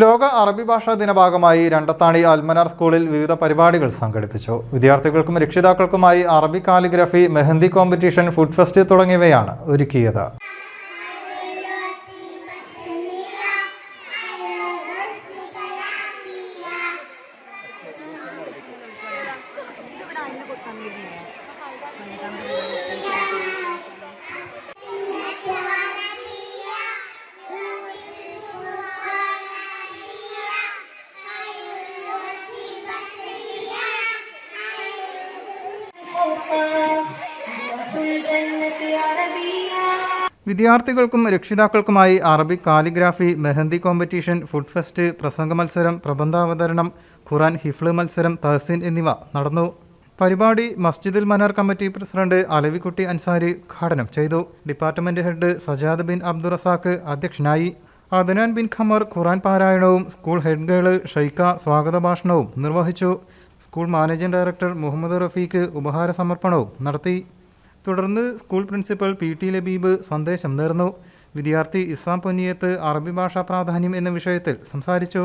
ലോക അറബി ഭാഷാ ദിന ഭാഗമായി രണ്ടത്താണി അൽമനാർ സ്കൂളിൽ വിവിധ പരിപാടികൾ സംഘടിപ്പിച്ചു. വിദ്യാർത്ഥികൾക്കും രക്ഷിതാക്കൾക്കുമായി Arabi calligraphy mehndi competition food fest തുടങ്ങിയവയാണ് ഒരുക്കിയത്. വിദ്യാർത്ഥികൾക്കും രക്ഷിതാക്കൾക്കുമായി Arabic calligraphy mehndi competition food fest പ്രസംഗ മത്സരം പ്രബന്ധാവതരണം ഖുറാൻ ഹിഫ്ള് മത്സരം തഹസിൻ എന്നിവ നടന്നു. പരിപാടി മസ്ജിദുൽ മനാർ കമ്മിറ്റി പ്രസിഡന്റ് അലവിക്കുട്ടി അൻസാരി ഉദ്ഘാടനം ചെയ്തു. Department head Sajad bin Abdurazak അധ്യക്ഷനായി. അദനാൻ ബിൻ ഖമർ ഖുറാൻ പാരായണവും സ്കൂൾ ഹെഡ് ഗേൾ ഷൈക്ക സ്വാഗത ഭാഷണവും നിർവഹിച്ചു. School managing director Muhammad Rafeeq ഉപഹാര സമർപ്പണവും നടത്തി. തുടർന്ന് school principal P T Labeeb സന്ദേശം നേർന്നു. വിദ്യാർത്ഥി ഇസ്ലാം പൊന്നിയത്ത് അറബി ഭാഷാ പ്രാധാന്യം എന്ന വിഷയത്തിൽ സംസാരിച്ചു.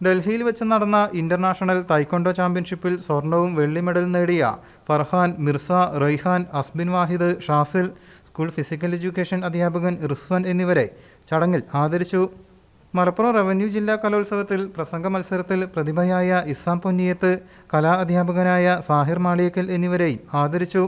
ഡൽഹിയിൽ വെച്ച് നടന്ന ഇന്റർനാഷണൽ തൈക്കൊണ്ടോ ചാമ്പ്യൻഷിപ്പിൽ സ്വർണവും വെള്ളി മെഡൽ നേടിയ Farhan Mirza Raihan Asbin Wahid Shazil school physical education അധ്യാപകൻ റിസ്വൻ എന്നിവരെ ചടങ്ങിൽ ആദരിച്ചു. മലപ്പുറം റവന്യൂ ജില്ലാ കലോത്സവത്തിൽ പ്രസംഗ മത്സരത്തിൽ പ്രതിഭയായ ഇസാം പൊന്നിയത്ത് കലാ അധ്യാപകനായ സാഹിർ മാളിയക്കൽ എന്നിവരെയും ആദരിച്ചു.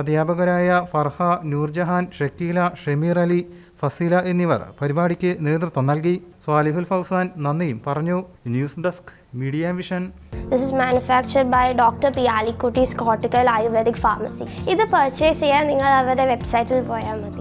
അധ്യാപകരായ ഫർഹ നൂർജഹാൻ ഷക്കീല ഷമീർ അലി ഫസീല എന്നിവർ പരിപാടിക്ക് നേതൃത്വം നൽകി. സ്വാലിഹുൽ ഫൗസാൻ നന്ദിയും പറഞ്ഞു. News desk media vision. This is manufactured by Dr. Piali Kutti's Cortical Ayurvedic Pharmacy. ഇത് പർച്ചേസ് ചെയ്യാൻ നിങ്ങൾ അവരുടെ വെബ്സൈറ്റിൽ പോയാൽ മതി.